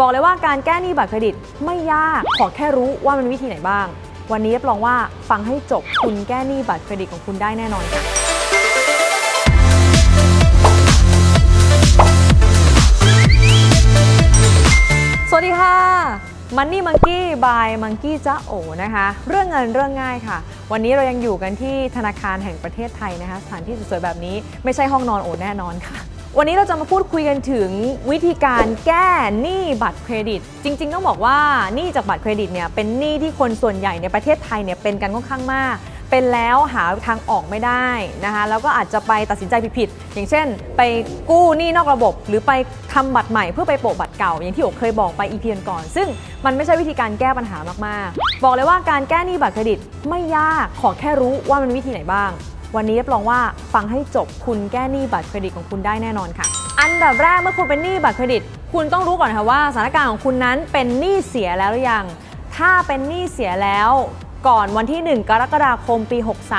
บอกเลยว่าการแก้หนี้บัตรเครดิตไม่ยาก ขอแค่รู้ว่ามันวิธีไหนบ้าง วันนี้รับรองว่าฟังให้จบคุณแก้หนี้บัตรเครดิตของคุณได้แน่นอนค่ะสวัสดีค่ะ Money Monkey by Monkey จ้าโอนะคะ เรื่องเงินเรื่องง่ายค่ะ วันนี้เรายังอยู่กันที่ธนาคารแห่งประเทศไทยนะคะ สถานที่สวยๆแบบนี้ไม่ใช่ห้องนอนโอแน่นอนค่ะ วันนี้เราจะมาพูดคุยกันถึงวิธีการแก้หนี้บัตรเครดิต จริง ๆ ต้องบอกว่าหนี้จากบัตรเครดิตเนี่ยเป็นหนี้ที่คนส่วนใหญ่ในประเทศไทยเนี่ยเป็นกันค่อนข้างมาก เป็นแล้วหาทางออกไม่ได้นะคะแล้วก็อาจจะไปตัดสินใจผิดๆอย่างเช่น ไปกู้หนี้นอกระบบ หรือไปทำบัตรใหม่เพื่อไปโปะบัตรเก่า อย่างที่โอเคยบอกไปอีพีก่อน ซึ่งมันไม่ใช่วิธีการแก้ปัญหามากๆ บอกเลยว่าการแก้หนี้บัตรเครดิตไม่ยากขอแค่รู้ว่ามันวิธีไหนบ้าง วันนี้รับรองว่าฟังให้จบคุณแก้หนี้บัตรเครดิตของคุณได้แน่นอนค่ะ อันดับแรกเมื่อคุณเป็นหนี้บัตรเครดิต คุณต้องรู้ก่อนค่ะว่าสถานการณ์ของคุณนั้นเป็นหนี้เสียแล้วหรือยัง ถ้าเป็นหนี้เสียแล้ว ก่อนวันที่ 1 กรกฎาคมปี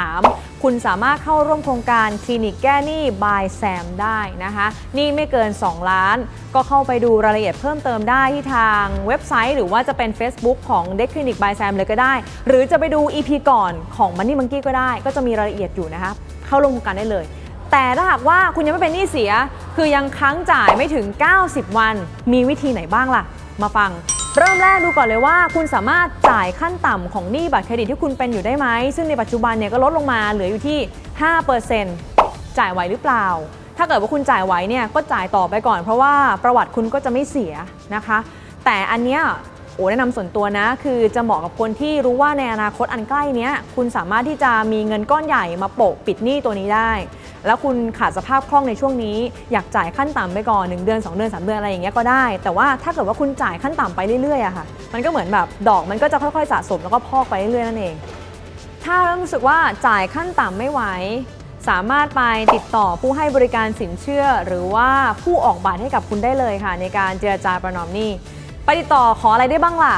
63 คุณสามารถเข้าร่วมโครงการคลินิกแก้หนี้ by Sam ได้นะคะนี่ไม่เกิน 2 ล้าน ก็เข้าไปดูรายละเอียดเพิ่มเติมได้ที่ทางเว็บไซต์ หรือว่าจะเป็น Facebook ของ d e c Clinic by Sam เลยก็ได้ หรือจะไปดู EP ก่อนของ Money Monkey ก็ได้ ก็จะมีรายละเอียดอยู่นะคะเข้าร่วมโครงการได้เลย แต่ถ้าหากว่าคุณยังไม่เป็นหนี้เสีย คือยังค้างจ่ายไม่ถึง 90 วัน มีวิธีไหนบ้างล่ะ มาฟัง เริ่มแรกดูก่อนเลยว่า คุณสามารถจ่ายขั้นต่ำของหนี้บัตรเครดิตที่คุณเป็นอยู่ได้ไหม ซึ่งในปัจจุบันเนี่ยก็ลดลงมาเหลืออยู่ที่ 5%จ่ายไหวหรือเปล่า ถ้าเกิดว่าคุณจ่ายไหวเนี่ยก็จ่ายต่อไปก่อน เพราะว่าประวัติคุณก็จะไม่เสียนะคะ แต่อันเนี้ย โอ้แนะนำส่วนตัวนะ คือจะเหมาะกับคนที่รู้ว่าในอนาคตอันใกล้นี้คุณสามารถที่จะมีเงินก้อนใหญ่มาโปะปิดหนี้ตัวนี้ได้ แล้วคุณขาดสภาพคล่องในช่วงนี้ อยากจ่ายขั้นต่ำไปก่อน 1 เดือน 2 เดือน 3 เดือนอะไรอย่างเงี้ยก็ได้ แต่ว่าถ้าเกิดว่าคุณจ่ายขั้นต่ำไปเรื่อยๆอะค่ะ มันก็เหมือนแบบดอกมันก็จะค่อยๆสะสมแล้วก็พอกไปเรื่อยๆนั่นเอง ถ้าเริ่มรู้สึกว่าจ่ายขั้นต่ำไม่ไหวสามารถไปติดต่อผู้ให้บริการสินเชื่อ หรือว่าผู้ออกบัตรให้กับคุณได้เลยค่ะ ในการเจรจาประนอมหนี้ ไปติดต่อขออะไรได้บ้างล่ะ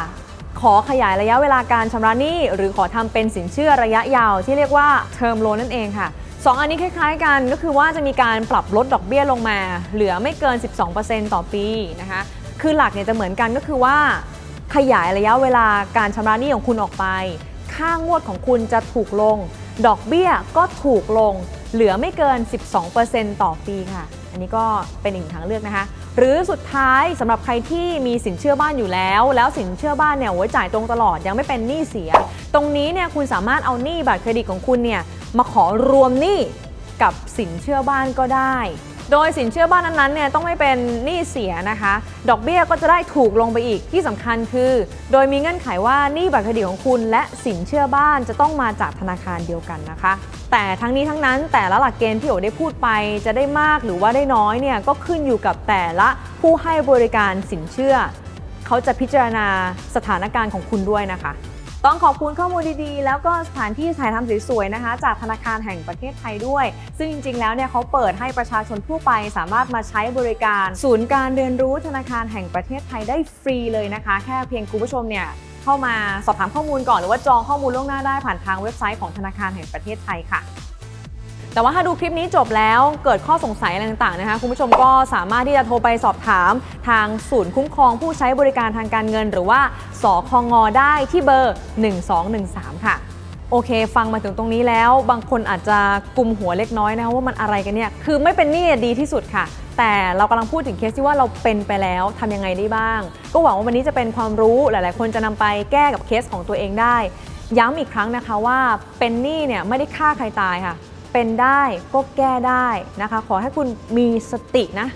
ขอขยายระยะเวลาการชำระหนี้ หรือขอทำเป็นสินเชื่อระยะยาวที่เรียกว่าเทอมโลนนั่นเองค่ะสองอันนี้คล้ายๆกันก็คือว่าจะมีการปรับลดดอกเบี้ยลงมา เหลือไม่เกิน 12%ต่อปีนะคะคือหลักเนี่ยจะเหมือนกันก็คือว่าขยายระยะเวลาการชำระหนี้ของคุณออกไป ค่างวดของคุณจะถูกลง ดอกเบี้ยก็ถูกลง เหลือไม่เกิน 12%ต่อปีค่ะ อันนี้ก็เป็นอีกหนทางเลือกนะคะ หรือสุดท้ายสำหรับใครที่มีสินเชื่อบ้านอยู่แล้ว แล้วสินเชื่อบ้านเนี่ยโอ้ยจ่ายตรงตลอดยังไม่เป็นหนี้เสีย ตรงนี้เนี่ยคุณสามารถเอาหนี้บัตรเครดิตของคุณเนี่ยมาขอรวมหนี้กับสินเชื่อบ้านก็ได้ โดยสินเชื่อบ้านนั้นๆเนี่ยต้องไม่เป็นหนี้เสียนะคะ ดอกเบี้ยก็จะได้ถูกลงไปอีกที่สำคัญคือ โดยมีเงื่อนไขว่าหนี้บัตรเครดิตของคุณ และสินเชื่อบ้านจะต้องมาจากธนาคารเดียวกันนะคะ แต่ทั้งนี้ทั้งนั้นแต่ละหลักเกณฑ์ที่โอได้พูดไป จะได้มากหรือว่าได้น้อยเนี่ยก็ขึ้นอยู่กับแต่ละผู้ให้บริการสินเชื่อ เขาจะพิจารณาสถานการณ์ของคุณด้วยนะคะ ต้องขอบคุณข้อมูลดีๆ แล้วก็สถานที่ถ่ายทำสวยๆนะคะ จากธนาคารแห่งประเทศไทยด้วย ซึ่งจริงๆ แล้วเนี่ยเขาเปิดให้ประชาชนทั่วไป สามารถมาใช้บริการ ศูนย์การเรียนรู้ธนาคารแห่งประเทศไทยได้ฟรีเลยนะคะ แค่เพียงคุณผู้ชมเนี่ยเข้ามาสอบถามข้อมูลก่อนหรือว่าจองข้อมูลล่วงหน้าได้ผ่านทางเว็บไซต์ของธนาคารแห่งประเทศไทยค่ะ แต่ว่าถ้าดูคลิปนี้จบแล้วเกิดข้อสงสัยอะไรต่างๆนะคะ คุณผู้ชมก็สามารถที่จะโทรไปสอบถามทางศูนย์คุ้มครองผู้ใช้บริการทางการเงิน หรือว่าสคงได้ที่เบอร์ 1213 ค่ะ โอเค ฟังมาถึงตรงนี้แล้ว บางคนอาจจะกลุ่มหัวเล็กน้อยนะคะว่ามันอะไรกันเนี่ยคือไม่เป็นหนี้ดีที่สุดค่ะแต่เรากำลังพูดถึงเคสที่ว่าเราเป็นไปแล้วทำยังไงได้บ้าง ก็หวังว่าวันนี้จะเป็นความรู้หลาย ๆ คนจะนำไปแก้กับเคสของตัวเองได้ ย้ำอีกครั้งนะคะว่าเป็นหนี้เนี่ยไม่ได้ฆ่าใครตายค่ะ เป็นได้ก็แก้ได้นะคะ ขอให้คุณมีสตินะ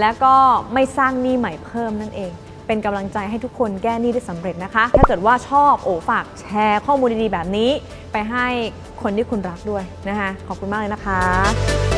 แล้วก็ไม่สร้างหนี้ใหม่เพิ่มนั่นเอง เป็นกำลังใจให้ทุกคนแก้หนี้ได้สำเร็จนะคะ ถ้าเกิดว่าชอบโอฝากแชร์ข้อมูลดีๆแบบนี้ ไปให้คนที่คุณรักด้วยนะคะ ขอบคุณมากเลยนะคะ